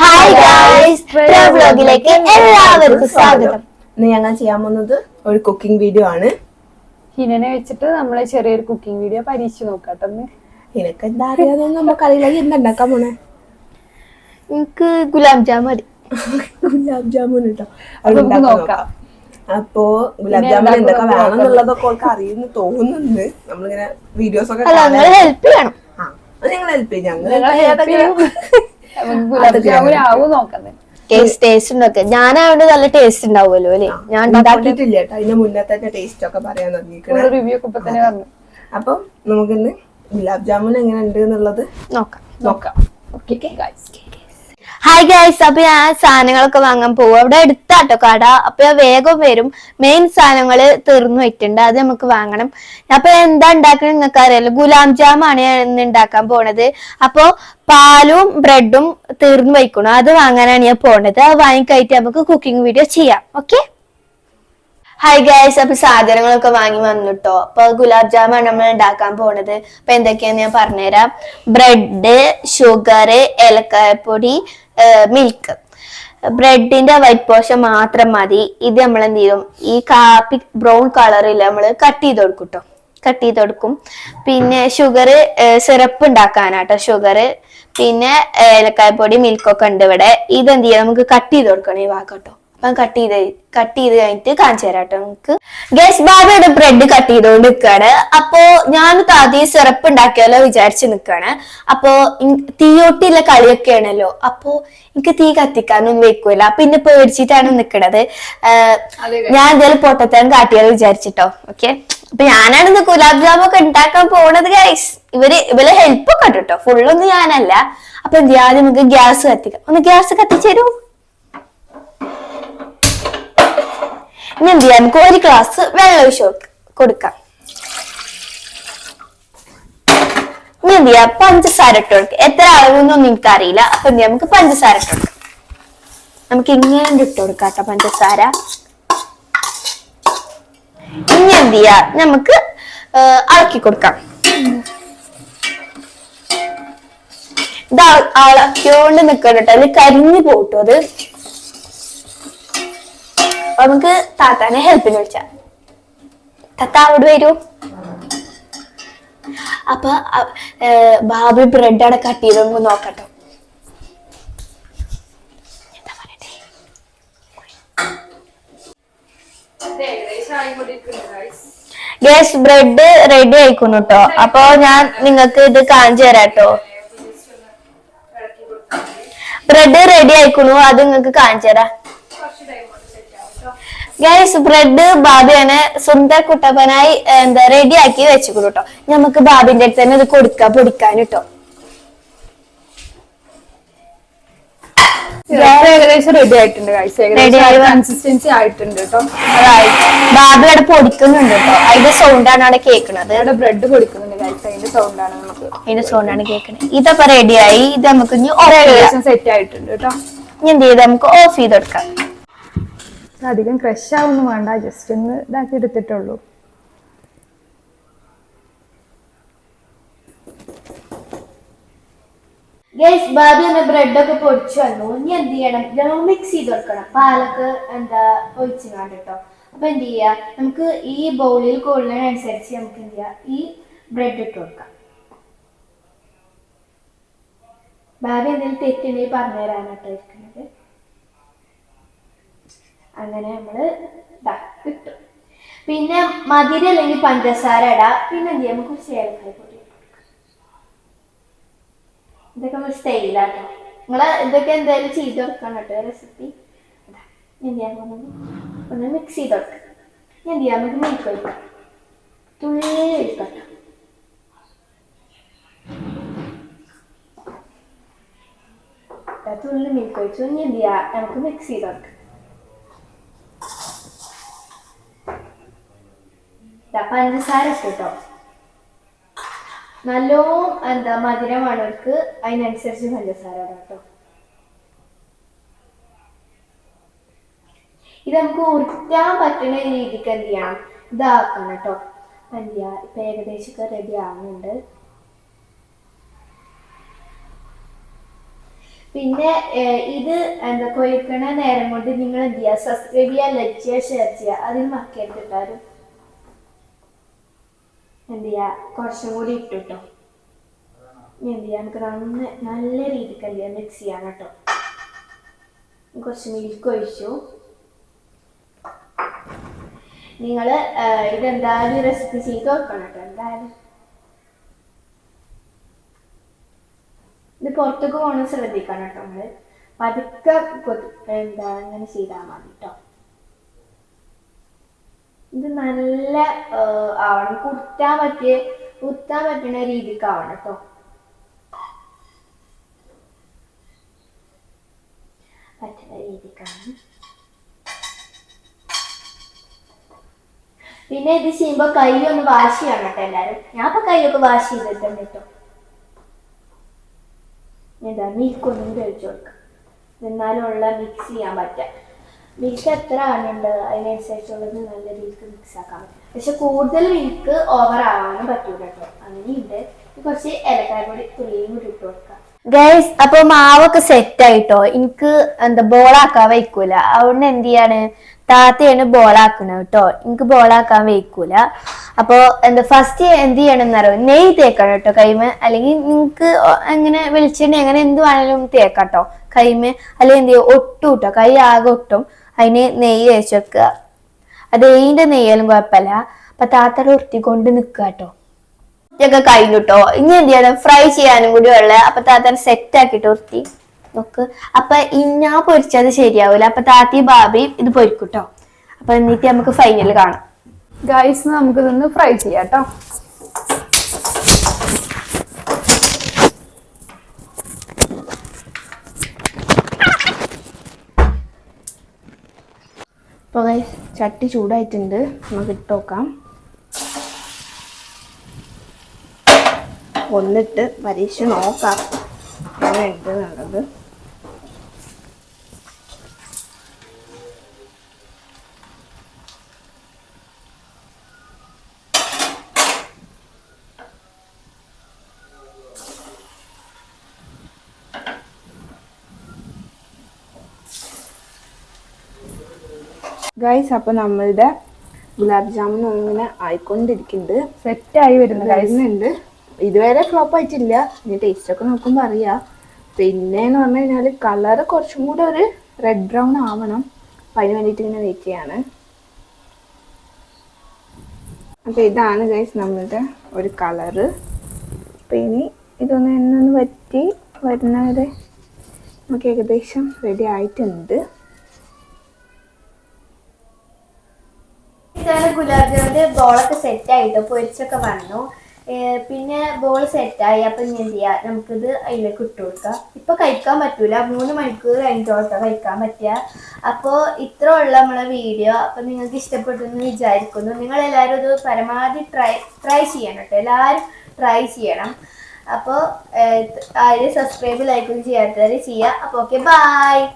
Hi guys വ്ലോഗിലേക്ക് എല്ലാവർക്കും സ്വാഗതം. ഇന്ന് ഞങ്ങൾ ചെയ്യാൻ പോകുന്നത് ഒരു കുക്കിംഗ് വീഡിയോ ആണ്. ഹിനനെ വെച്ചിട്ട് നമ്മളെ ചെറിയൊരു കുക്കിംഗ് വീഡിയോ പരീക്ഷിച്ച് നോക്കാട്ടെന്ന് നിനക്ക് എന്താ അറിയാതൊന്നും നമുക്കറിയില്ല എന്താ ഉണ്ടാക്കാൻ പോണേ? എനിക്ക് ഗുലാബ് ജാം മതി ഗുലാബ് ജാമുൻ കേട്ടോ നമുക്ക് നോക്കാം. അപ്പോ ഗുലാബ് പിന്നെ ജാമുൻ എന്തൊക്കെ നമുക്ക് വേണം എന്നുള്ളതൊക്കെ ഓൾക്ക് അറിയുന്നു തോന്നുന്നുണ്ട്. നമ്മളിങ്ങനെ വീഡിയോസ് ഒക്കെ അല്ല നിങ്ങൾ ഹെൽപ്പ് ചെയ്യണം. ആ അത് ഞങ്ങൾ ഹെൽപ്പ് ചെയ്യും. ഞങ്ങൾ ഞങ്ങളെ help ചെയ്യും. ടേസ്റ്റ് ഉണ്ടാക്കുക. ഞാനായോണ്ട് നല്ല ടേസ്റ്റ് ഉണ്ടാവുമല്ലോ അല്ലേ? ഞാൻ ഉണ്ടാക്കിയിട്ട് ഉണ്ടാക്കിയിട്ടില്ല കേട്ടോ. അതിന്റെ മുന്നേ തന്നെ ടേസ്റ്റ് ഒക്കെ പറയാൻ റിവ്യൂ ഒക്കെ തന്നെ പറഞ്ഞു. അപ്പൊ നമുക്കിന്ന് ഗുലാബ് ജാമുൻ എങ്ങനെ ഉണ്ട് എന്നുള്ളത് നോക്കാം. നോക്കാം. ഓക്കെ ഗൈസ് ഹായ് ഗൈസ് അപ്പൊ ഞാൻ സാധനങ്ങളൊക്കെ വാങ്ങാൻ പോകും അവിടെ എടുത്താട്ടോ കട. അപ്പൊ ഞാൻ വേഗം വരും. മെയിൻ സാധനങ്ങൾ തീർന്നു പോയിട്ടുണ്ട് അത് നമുക്ക് വാങ്ങണം. അപ്പൊ എന്താ ഉണ്ടാക്കണത് നിങ്ങൾക്ക് അറിയാലോ ഗുലാം ജാമാണ് ഞാൻ ഇന്ന് ഉണ്ടാക്കാൻ പോണത്. അപ്പൊ പാലും ബ്രെഡും തീർന്നു വയ്ക്കണം അത് വാങ്ങാനാണ് ഞാൻ പോണത്. അത് വാങ്ങിക്കഴിഞ്ഞിട്ട് നമുക്ക് കുക്കിംഗ് വീഡിയോ ചെയ്യാം. ഓക്കെ ഹായ് ഗൈസ് അപ്പൊ സാധനങ്ങളൊക്കെ വാങ്ങി വന്നിട്ടോ. അപ്പൊ ഗുലാബ് ജാമാണ് നമ്മൾ ഉണ്ടാക്കാൻ പോണത്. അപ്പൊ എന്തൊക്കെയാന്ന് ഞാൻ പറഞ്ഞുതരാം. ബ്രെഡ് ഷുഗർ ഏലക്കായപ്പൊടി മിൽക്ക് ബ്രെഡിന്റെ വൈറ്റ് പോഷൻ മാത്രം മതി. ഇത് നമ്മൾ എന്ത് ചെയ്യും? ഈ കാപ്പി ബ്രൗൺ കളറിൽ നമ്മൾ കട്ട് ചെയ്ത് കൊടുക്കും കേട്ടോ കട്ട് ചെയ്ത് കൊടുക്കും. പിന്നെ ഷുഗർ സിറപ്പ് ഉണ്ടാക്കാനാട്ടോ. ഷുഗർ പിന്നെ ഏലക്കായപ്പൊടി മിൽക്കൊക്കെ ഉണ്ട് ഇവിടെ. ഇത് എന്ത് ചെയ്യാം നമുക്ക് കട്ട് ചെയ്ത് കൊടുക്കണം ഈ വാക്കട്ടോ. അപ്പം കട്ട് ചെയ്ത് കട്ട് ചെയ്ത് കഴിഞ്ഞിട്ട് കാണിച്ചു തരാം കേട്ടോ നമുക്ക്. ഗസ് ബാബയുടെ ബ്രെഡ് കട്ട് ചെയ്തുകൊണ്ട് നിൽക്കുകയാണ് അപ്പോ ഞാൻ ആദ്യം സിറപ്പ് ഉണ്ടാക്കിയാലോ വിചാരിച്ച് നിൽക്കുകയാണ് അപ്പോ ഇൻ- കളിയൊക്കെ കളിയൊക്കെയാണല്ലോ. അപ്പോ എനിക്ക് തീ കത്തിക്കാനൊന്നും വെക്കൂല. പിന്നെ പേടിച്ചിട്ടാണ് നിൽക്കണത് ഞാൻ എന്തായാലും പൊട്ടത്താൻ കാട്ടിയാലോ വിചാരിച്ചിട്ടോ. ഓക്കെ? അപ്പൊ ഞാനാണ് ഇന്ന് ഗുലാബ് ജാമു ഒക്കെ ഉണ്ടാക്കാൻ പോണത് ഗൈസ് ഇവർ ഇവരെ ഹെൽപ്പ് ഒക്കെ കേട്ടോ ഫുള്ളൊന്നും ഞാനല്ല. അപ്പൊ എന്ത് ചെയ്യാതെ ആദ്യം നമുക്ക് ഗ്യാസ് കത്തിക്കാം. ഒന്ന് ഗ്യാസ് കത്തിച്ചേരൂ ഇനി എന്ത് ചെയ്യാം? നമുക്ക് ഒരു ഗ്ലാസ് വെള്ളം ഒഴിച്ച് കൊടുക്ക- കൊടുക്കാം. ഇനി എന്ത് ചെയ്യാം? പഞ്ചസാര ഇട്ട് കൊടുക്കുക എത്ര അളവെന്നൊന്നും എനിക്ക് അറിയില്ല അപ്പൊ എന്ത് ചെയ്യാം? നമുക്ക് പഞ്ചസാര ഇട്ട് കൊടുക്കാം. നമുക്ക് ഇങ്ങനെ ഇട്ട് കൊടുക്കാം പഞ്ചസാര. ഇനി എന്ത് ചെയ്യാ? നമുക്ക് അളക്കി കൊടുക്കാം. ഇത് അള- ഇളക്കിയോണ്ട് നിക്കണം കേട്ടോ. അത് കരിഞ്ഞു പോട്ടോ അത്. നമുക്ക് താത്താനെ ഹെൽപ്പിന് വിളിച്ച. താത്ത അവിടെ വരൂ. അപ്പൊ ബാബി ബ്രെഡ് അവിടെ കട്ട് ചെയ്ത് നമുക്ക് നോക്കട്ടോ. ഗ്യാസ് ബ്രെഡ് റെഡി ആയിക്കുന്നു കേട്ടോ അപ്പൊ ഞാൻ നിങ്ങൾക്ക് ഇത് കാണിച്ചു തരാം കേട്ടോ ബ്രെഡ് റെഡി ആയിക്കുന്നു അത് നിങ്ങൾക്ക് കാണിച്ചു തരാം. ഗൈസ് ബ്രെഡ് ബാബിയാണ് സുന്ദർ കുട്ടപ്പനായി എന്താ റെഡി ആക്കി വെച്ചിക്കുന്നു കേട്ടോ നമുക്ക് ബാബിന്റെ അടുത്ത് തന്നെ ഇത് കൊടുക്ക പൊടിക്കാൻ കേട്ടോ ഏകദേശം റെഡി ആയിട്ടുണ്ട് കൺസിസ്റ്റൻസി ആയിട്ടുണ്ട് കേട്ടോ Right. ബാബി അവിടെ പൊടിക്കുന്നുണ്ട് കേട്ടോ അതിന്റെ സൗണ്ടാണ് അവിടെ കേൾക്കുന്നത്. ബ്രെഡ് പൊടിക്കുന്നുണ്ട് ഗൈസ് അതിന്റെ സൗണ്ട് ആണ് നമുക്ക് അതിന്റെ സൗണ്ടാണ് കേൾക്കുന്നത്. ഇതപ്പൊ റെഡിയായി ഇത് നമുക്ക് ഇനി ഏകദേശം സെറ്റ് ആയിട്ടുണ്ട് കേട്ടോ ഇനി എന്ത് ചെയ്ത് നമുക്ക് ഓഫ് ചെയ്ത് കൊടുക്കാം. അധികം ക്രഷ് ആവൊന്നും വേണ്ട ജസ്റ്റ് ഒന്ന് ഇതാക്കി എടുത്തിട്ടുള്ളൂ. ഗൈസ് ബാബി എന്ന ബ്രെഡ് ഒക്കെ പൊടിച്ചു വന്നു. ഇനി എന്ത് ചെയ്യണം? നമ്മൾ മിക്സ് ചെയ്ത് കൊടുക്കണം. പാലക്ക് എന്താ ഒഴിച്ചു കേട്ടോ അപ്പൊ എന്ത് ചെയ്യാ? നമുക്ക് ഈ ബൗളിൽ കൊള്ളുന്നതിനനുസരിച്ച് നമുക്ക് എന്ത് ചെയ്യാം? ഈ ബ്രെഡ് ഇട്ട് കൊടുക്കാം. ബാബി എന്തെങ്കിലും തെറ്റുണ്ടെങ്കിൽ പറഞ്ഞു തരാനാട്ടോ ഇരിക്കുന്നത്. അങ്ങനെ നമ്മൾ ഇട്ടു പിന്നെ മധുര അല്ലെങ്കിൽ പഞ്ചസാര ഇടാം. പിന്നെ എന്ത് ചെയ്യാം? നമുക്ക് ഏലക്കായ പൊടി ഇട്ട് കൊടുക്കാം. ഇതൊക്കെ നമ്മൾ സ്റ്റൈലാട്ടോ നിങ്ങൾ ഇതൊക്കെ എന്തായാലും ചെയ്ത് കൊടുക്കണം കേട്ടോ റെസിപ്പി എന്ത് പോകുന്നത് ഒന്ന് മിക്സ് ചെയ്ത് കൊടുക്കാം. എന്ത് ചെയ്യാം? നമുക്ക് മിൽക്ക് ഒഴിക്കാം. തുള്ളി ഒഴിക്കാം. തുള്ളി മിൽക്ക് ഒഴിച്ചു. ഇനി എന്ത് ചെയ്യാം? നമുക്ക് മിക്സ് ചെയ്ത് കൊടുക്കാം. പഞ്ചസാര കേട്ടോ. നല്ലോ എന്താ മധുരമാണവർക്ക് അതിനനുസരിച്ച് പഞ്ചസാര കേട്ടോ. ഇത് നമുക്ക് ഉരുട്ടാൻ പറ്റുന്ന രീതിക്ക് എന്ത് ചെയ്യണം ഇതാക്കണം കേട്ടോ. എന്ത് ചെയ്യാ? ഇപ്പൊ ഏകദേശം റെഡി ആവുന്നുണ്ട്. പിന്നെ ഇത് എന്താ കൊയ്ക്കണ നേരം കൊണ്ട് നിങ്ങൾ എന്ത് ചെയ്യുക സബ്സ്ക്രൈബ് ചെയ്യുക ലൈക്ക് ചെയ്യുക ഷെയർ ചെയ്യുക അതിന് മറക്കരുത് എന്ത് ചെയ്യുക കുറച്ചും കൂടി ഇട്ടു കേട്ടോ ഇനി എന്ത് ചെയ്യാം നമുക്ക് നന്ന നല്ല രീതിക്ക് എന്ത് ചെയ്യാം മിക്സ് ചെയ്യാം കേട്ടോ. കുറച്ച് മിൽക്ക് ഒഴിച്ചു. നിങ്ങൾ ഇതെന്തായാലും റെസിപ്പി ചെയ്ത് വെക്കണം കേട്ടോ എന്തായാലും. ഇത് പുറത്തേക്ക് പോകണം ശ്രദ്ധിക്കണം കേട്ടോ നമ്മൾ പതുക്കെ എന്താ അങ്ങനെ ചെയ്താൽ മതി കേട്ടോ. ഇത് നല്ല ആവണം. കുത്താൻ പറ്റിയ കുത്താൻ പറ്റുന്ന രീതിക്ക് ആവണം കേട്ടോ പറ്റുന്ന രീതിക്കാണ് പിന്നെ ഇത് ചെയ്യുമ്പോ കൈ ഒന്ന് വാഷ് ചെയ്യണം കേട്ടോ എല്ലാരും. ഞാൻ ഇപ്പൊ കൈയൊക്കെ വാഷ് ചെയ്തിട്ടുണ്ട് കേട്ടോ എന്താ മിൽക്ക് ഒന്നും കൂടി കൊടുക്കാം. എന്നാലും ഉള്ള മിക്സ് ചെയ്യാൻ പറ്റാം. മിൽക്ക് എത്ര ആണുണ്ട്? അതിനനുസരിച്ചുള്ളത് നല്ല രീതിക്ക് മിക്സ് പറ്റും പക്ഷെ കൂടുതൽ മിൽക്ക് ഓവർ ആവാനും പറ്റൂല കേട്ടോ അങ്ങനെയുണ്ട്. കുറച്ച് ഏലക്കായ പൊടി തുള്ളിയും കൂടി ഇട്ട് കൊടുക്കാം. ഗൈസ് അപ്പൊ മാവൊക്കെ സെറ്റ് ആയിട്ടോ? എനിക്ക് എന്താ ബോളാക്കാൻ വയ്ക്കൂല അതുകൊണ്ട് എന്ത് ചെയ്യാണ്? താത്തയാണ് ബോളാക്കുന്നത് കേട്ടോ എനിക്ക് ബോളാക്കാൻ വയ്ക്കൂല അപ്പൊ എന്താ ഫസ്റ്റ് എന്ത് ചെയ്യണം അറിയോ നെയ്യ് തേക്കണം കേട്ടോ കൈമ. അല്ലെങ്കിൽ നിങ്ങക്ക് എങ്ങനെ വെളിച്ചെണ്ണ അങ്ങനെ എന്ത് വേണേലും തേക്കാം കേട്ടോ കൈമ. അല്ലെങ്കിൽ എന്ത് ചെയ്യും? ഒട്ടും കേട്ടോ കൈ ആകെ ഒട്ടും. അതിന് നെയ്യ് തേച്ച് വെക്കുക. അത് ഏതിന്റെ നെയ്യാലും കുഴപ്പമില്ല. അപ്പൊ താത്തയുടെ കൊണ്ട് നിൽക്കുക കേട്ടോ. ഇതൊക്കെ കഴിഞ്ഞു കേട്ടോ. ഇനി എന്ത് ചെയ്യണം? ഫ്രൈ ചെയ്യാനും കൂടി ഉള്ള. അപ്പൊ താത്തൻ സെറ്റ് ആക്കിട്ടോ ഉരുത്തി നോക്ക്. അപ്പൊ ഇഞ്ഞാ പൊരിച്ചത് ശരിയാവൂല. അപ്പൊ താത്തി ബാബി ഇത് പൊരിക്കൂട്ടോ അപ്പൊ എന്നിട്ട് നമുക്ക് ഫൈനൽ കാണാം. ഗൈസ് നമുക്ക് ഇതൊന്ന് ഫ്രൈ ചെയ്യാം കേട്ടോ. അപ്പോൾ ചട്ടി ചൂടായിട്ടുണ്ട്. നമുക്ക് ഇട്ട് നോക്കാം. ഒന്നിട്ട് പരീക്ഷ നോക്കാം. എങ്ങനെ ഉണ്ട് ഗൈസ് അപ്പോൾ നമ്മളുടെ ഗുലാബ് ജാമുൻ ഇങ്ങനെ ആയിക്കൊണ്ടിരിക്കുന്നുണ്ട്. സെറ്റ് ആയി വരുന്ന വരുന്നുണ്ട്. ഇതുവരെ ഫ്ലോപ്പ് ആയിട്ടില്ല. ഇനി ടേസ്റ്റ് ഒക്കെ നോക്കുമ്പോൾ അറിയാം. പിന്നെ എന്ന് പറഞ്ഞു കഴിഞ്ഞാൽ കളർ കുറച്ചും കൂടെ ഒരു റെഡ് ബ്രൗൺ ആവണം. അപ്പം അതിന് വേണ്ടിയിട്ട് ഇങ്ങനെ വെയിറ്റ് ചെയ്യാണ്. അപ്പോൾ ഇതാണ് ഗൈസ് നമ്മളുടെ ഒരു കളറ് അപ്പം ഇനി ഇതൊന്ന് എന്നൊന്ന് വറ്റി വരുന്നവരെ നമുക്ക് ഏകദേശം റെഡി ആയിട്ടുണ്ട്. ഇതാണ് ഗുലാബ് ജാമിന്റെ ബോളൊക്കെ സെറ്റ് ആയിട്ട് പൊരിച്ചൊക്കെ വന്നു. പിന്നെ ബോൾ സെറ്റായി അപ്പൊ ഇനി എന്ത് ചെയ്യാം? നമുക്കിത് അതിലേക്ക് ഇട്ട് കൊടുക്കാം. ഇപ്പൊ കഴിക്കാൻ പറ്റൂല. മൂന്ന് മണിക്കൂർ കഴിഞ്ഞിട്ടോട്ടോ കഴിക്കാൻ പറ്റുക. അപ്പോ ഇത്ര ഉള്ള നമ്മളെ വീഡിയോ അപ്പൊ നിങ്ങൾക്ക് ഇഷ്ടപ്പെട്ടു എന്ന് വിചാരിക്കുന്നു. നിങ്ങൾ എല്ലാവരും ഇത് പരമാവധി ട്രൈ ട്രൈ ചെയ്യണം കേട്ടോ. എല്ലാവരും ട്രൈ ചെയ്യണം. അപ്പോൾ ആരും സബ്സ്ക്രൈബ് ലൈക്കും ചെയ്യാത്തവരെ ചെയ്യുക. അപ്പോൾ ഓക്കെ ബൈ